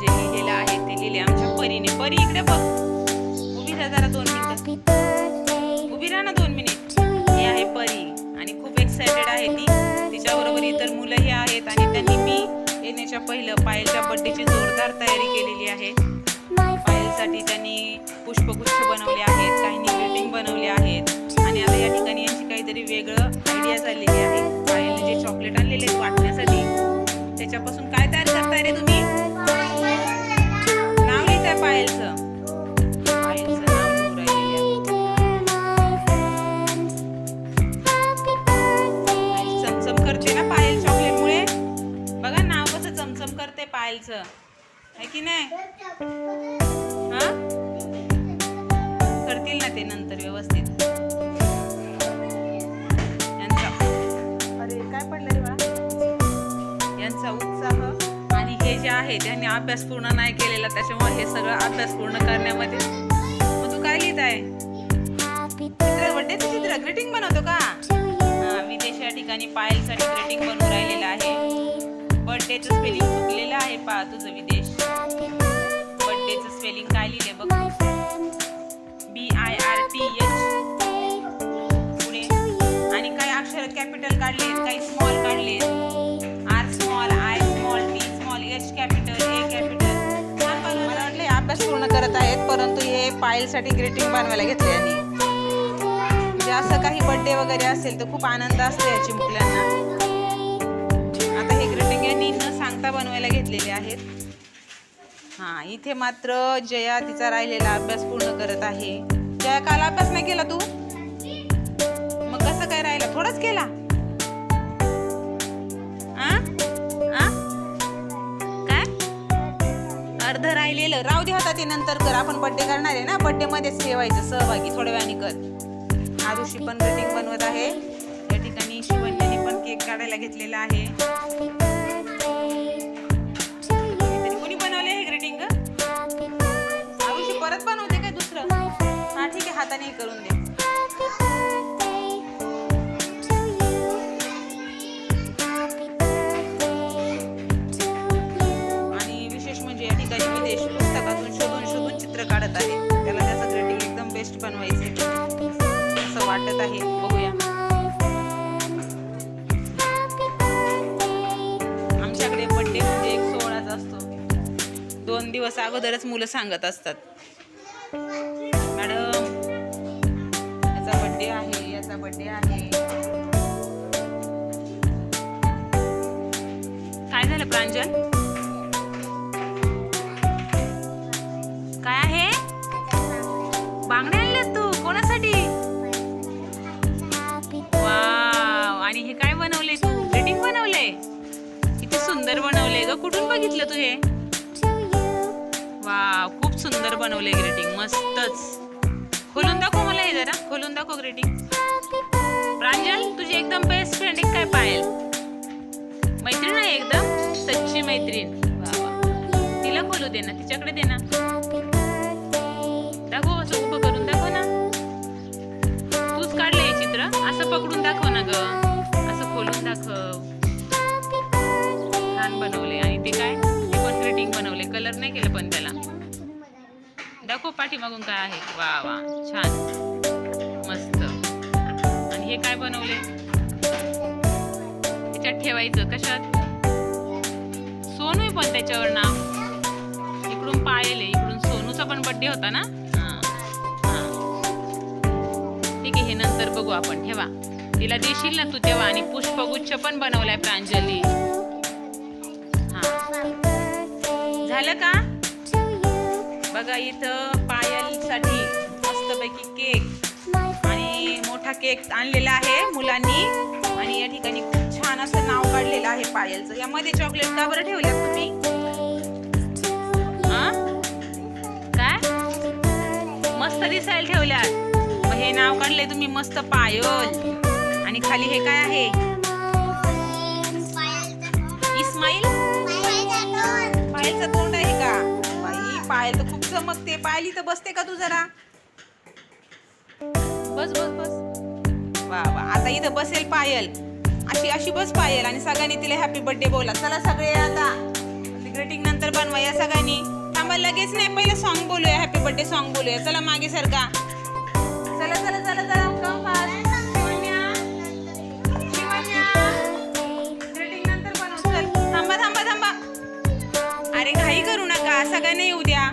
जे लिहिलेलं आहे ते लिहिले आमच्या परीने. परी इकडे बघ. उभी राहा जरा दोन मिनिटं. उभी राहा ना दोन मिनिट. ही आहे परी आणि खूप एक्सायटेड आहे ती. तिच्याबरोबर इतर मुलंही आहेत आणि त्यांनी मी येण्याच्या पहिलं पायलच्या बड्डेची जोरदार तयारी केलेली आहे. पायलसाठी त्यांनी पुष्पगुच्छ बनवले आहेत काहींनी ग्रीटिंग बनवले आहेत. आणि आता या ठिकाणी यांची काहीतरी वेगळं आयडिया चाललेली आहे. पायलने जे चॉकलेट आणलेले आहेत वाटण्यासाठी त्याच्यापासून काय तयार करताय रे तुम्ही? करते पायलचं. आहे की नाही? हा? करतील ना ते नंतर व्यवस्थित. आहे. त्यांनी अभ्यास पूर्ण नाही केलेला त्याच्यामुळे हे सगळं अभ्यास पूर्ण करण्यामध्ये. मग तू काय लिहित आहे? चित्र चित्र. ग्रीटिंग बनवतो का? विदेश या ठिकाणी पायलसाठी ग्रीटिंग बनवून राहिलेलं आहे. बर्थडेचं स्पेलिंग चुकलेलं आहे पा तुझं विदेश. बर्थडेचं स्पेलिंग काय लिहिले बघ. B I R T H पुढे आणि काही अक्षर कॅपिटल काढले काही स्मॉल पूर्ण करत आहेत परंतु हे पायलसाठी ग्रीटिंग बनवायला घेतले यांनी. म्हणजे असं काही बर्थडे वगैरे असेल तर खूप आनंद असतो या चिमुकल्यांना आता हे ग्रीटिंग यांनी न सांगता बनवायला घेतलेले आहेत. हा इथे मात्र जया तिचा राहिलेला अभ्यास पूर्ण करत आहे. जया काल अभ्यास नाही केला तू? मग कसं काय राहिला? थोडाच केला? लिहिलं. राहू दे होता ते नंतर कर. आपण बर्थडे करणार आहे ना? बर्थडे मध्येच ठेवायचं. सहभागी थोड्या वेळाने कर. आरुषी पण कटिंग बनवत आहे. या ठिकाणी शिवंजनी पण केक काढायला घेतलेला आहे. दिवस अगोदरच मुलं सांगत असतात. मॅडम याचा बड्डे आहे याचा बड्डे आहे. काय झालं प्रांजल? काय आहे? बांगड्या आणल्यात तू कोणासाठी? वाव आणि हे काय बनवले तू? ग्रीटिंग बनवले किती सुंदर बनवले ग. कुठून बघितलं तू हे? वा खूप सुंदर बनवले ग्रीटिंग मस्तच. खोलून दाखव मला हे जरा खोलून दाखव ग्रीटिंग प्रांजल तुझी एकदम बेस्ट फ्रेंड एक काय पायल? मैत्रीण आहे एकदम सच्ची मैत्रीण. वा वा. तिला खोलू दे ना तिच्याकडे दे ना. कलर नाही केलं पण त्याला. दाखव पाठीमागून काय आहे. वा वा. छान. मस्त. आणि हे काय बनवले? त्याच्यात ठेवायचं. कशात? सोनू आहे पण त्याच्यावर नाव इकडून पायल आहे इकडून सोनूचा पण बर्थडे होता ना? ठीक आहे हे नंतर बघू आपण. ठेवा. तिला देशील ना तू तेव्हा? आणि पुष्पगुच्छ पण बनवलाय प्रांजली. झालं का? बघा इथं पायलसाठी मस्तपैकी केक आणि मोठा केक आणलेला आहे मुलांनी. आणि या ठिकाणी खूप छान असं नाव काढलेलं आहे पायलचं. यामध्ये चॉकलेट का बरं ठेवल्यात तुम्ही? काय? मस्त दिसायला ठेवल्यात. मग हे नाव काढले तुम्ही मस्त पायल. आणि खाली हे काय आहे? इस्माईल पायलचं तोंड आहे का? बाई पायल तर खूप चमकते. पायल इथं बसते का तू जरा? बस बस बस. वा वा. आता इथं बसेल पायल. अशी अशी बस पायल आणि सगळ्यांनी तिला हॅपी बर्थडे बोला. चला सगळे आता. ग्रीटिंग नंतर बनवा या सगळ्यांनी. थांबा लगेच नाही. पहिलं सॉन्ग बोलूया. हॅपी बर्थडे सॉन्ग बोलूया. चला मागे सरका. सगळ्यांना येऊ द्या.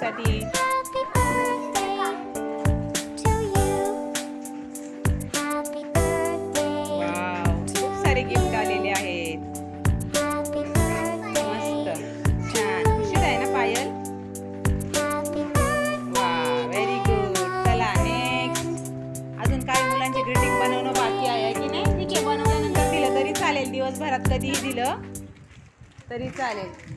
साहिलसाठी वाव खूप सारे गिफ्ट आलेले आहेत. मस्त छान. खुशीच आहे ना पायल? वा व्हेरी गुड चला नेक्स्ट अजून काही मुलांची ग्रीटिंग बनवणं बाकी आहे की नाही? ठीक आहे बनवल्यानंतर दिलं तरी चालेल. दिवसभरात कधीही दिलं तरी चालेल.